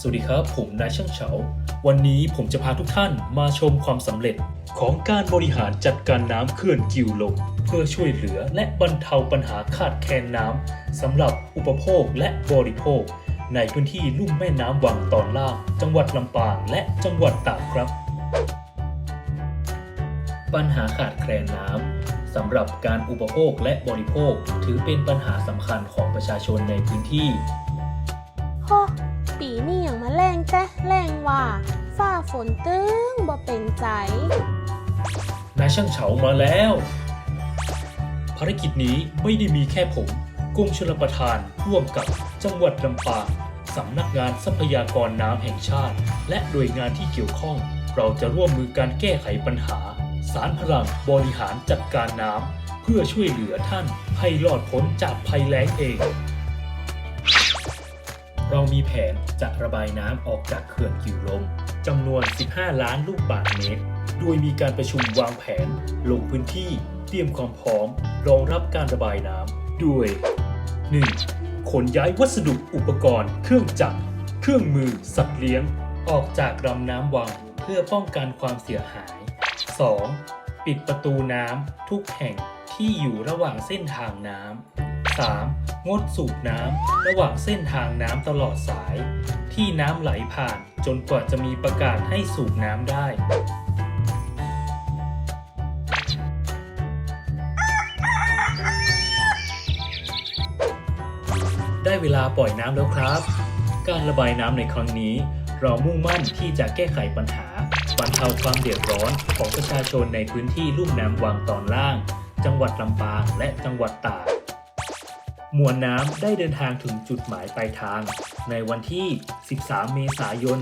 สวัสดีครับ ผมนายช่างเฉา วันนี้ผมจะพาทุกท่านมาชมความสำเร็จ ของการบริหารจัดการน้ำเขื่อนกิวลงเพื่อช่วยเหลือและบรรเทาปัญหาขาดแคลนน้ำสำหรับอุปโภคและบริโภค ในพื้นที่ลุ่มแม่น้ำวังตอนล่าง จังหวัดลำปางและจังหวัดตากครับ ปัญหาขาดแคลนน้ำสำหรับการอุปโภคและบริโภคถือเป็นปัญหาสำคัญของประชาชนในพื้นที่ ปีนี่อย่างมาแรงแจ้แรงว่าฝ้าฝนตึงบ่เป็นใจนายช่างเฉามาแล้ว ภารกิจนี้ไม่ได้มีแค่ผมกรมชลประทานร่วมกับจังหวัดลำปางสำนักงานทรัพยากรน้ำแห่งชาติ และหน่วยงานที่เกี่ยวข้อง เราจะร่วมมือการแก้ไขปัญหา สารพลังบริหารจัดการน้ำเพื่อช่วยเหลือท่านให้รอดพ้นจากภัยแล้งเอง เรามีแผนจะระบายน้ำออกจากเขื่อนกิวลมจำนวน 15 ล้านลูกบาศก์เมตร โดยมีการประชุมวางแผน ลงพื้นที่ เตรียมความพร้อม รองรับการระบายน้ำด้วย 1. ขนย้ายวัสดุอุปกรณ์ เครื่องจักร เครื่องมือ สัตว์เลี้ยง ออกจากลำน้ำวังเพื่อป้องกันความเสียหาย 2. ปิดประตูน้ำทุกแห่งที่อยู่ระหว่างเส้นทางน้ำ 3. งดสูบน้ำระหว่างเส้นทางน้ำตลอดสาย ที่น้ำไหลผ่านจนกว่าจะมีประกาศให้สูบน้ำได้ ได้เวลาปล่อยน้ำแล้วครับ การระบายน้ำในครั้งนี้ เรามุ่งมั่นที่จะแก้ไขปัญหาบรรเทาความเดือดร้อนของประชาชนในพื้นที่ลุ่มน้ำวังตอนล่าง จังหวัดลำปางและจังหวัดตาก มวลน้ำได้เดินทางถึงจุดหมายปลายทาง ในวันที่ 13 เมษายน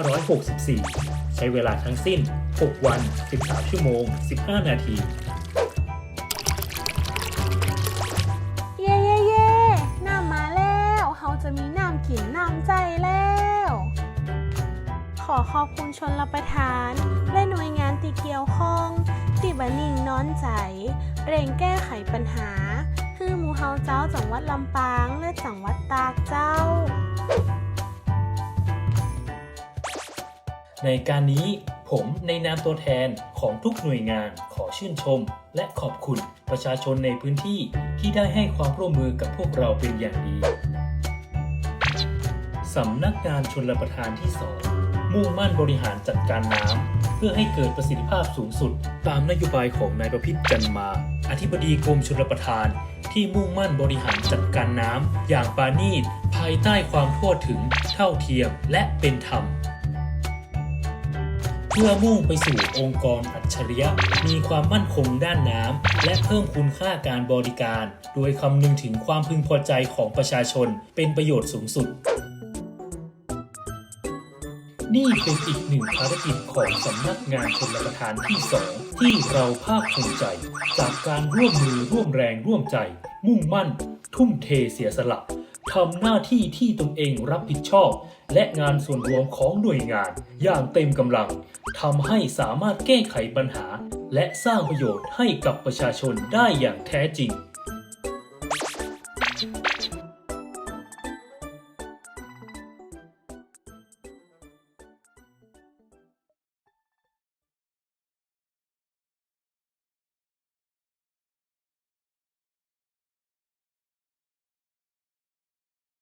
2564 ใช้เวลาทั้งสิ้น 6 วัน 13 ชั่วโมง 15 นาที เย่เย่เย่น้ำมาแล้วเฮาจะมีน้ำกินน้ำใจแล้ว ขอขอบคุณชนรับประทาน และหน่วยงานที่เกี่ยวข้องที่บันิ่งน้อนใจ เร่งแก้ไขปัญหา คือหมูเฮาเจ้าจังหวัดลำปางและจังหวัดตากเจ้า ในการนี้ผมในนามตัวแทนของทุกหน่วยงานขอชื่นชม และขอบคุณประชาชนในพื้นที่ที่ได้ให้ความร่วมมือกับพวกเราเป็นอย่างดีสำนักงานชนรับประทานที่ 2 มุ่งมั่นบริหารจัดการน้ำเพื่อให้เกิดประสิทธิภาพสูงสุด ตามนโยบายของนายประพิษจันมา อธิบดีกรมชลประทาน ที่มุ่งมั่นบริหารจัดการน้ำอย่างปราณีตภายใต้ความทั่วถึงเท่าเทียมและเป็นธรรม เพื่อมุ่งไปสู่องค์กรอัจฉริยะ มีความมั่นคงด้านน้ำและเพิ่มคุณค่าการบริการ โดยคำนึงถึงความพึงพอใจของประชาชนเป็นประโยชน์สูงสุด นี่เป็นอีกหนึ่งภารกิจของสำนักงานชนประทานที่2ที่เราภาคภูมิใจ จากการร่วมมือร่วมแรงร่วมใจ มุ่งมั่น ทุ่มเทเสียสละทำหน้าที่ที่ตนเองรับผิดชอบ และงานส่วนรวมของหน่วยงาน อย่างเต็มกำลังทำให้สามารถแก้ไขปัญหา และสร้างประโยชน์ให้กับประชาชนได้อย่างแท้จริง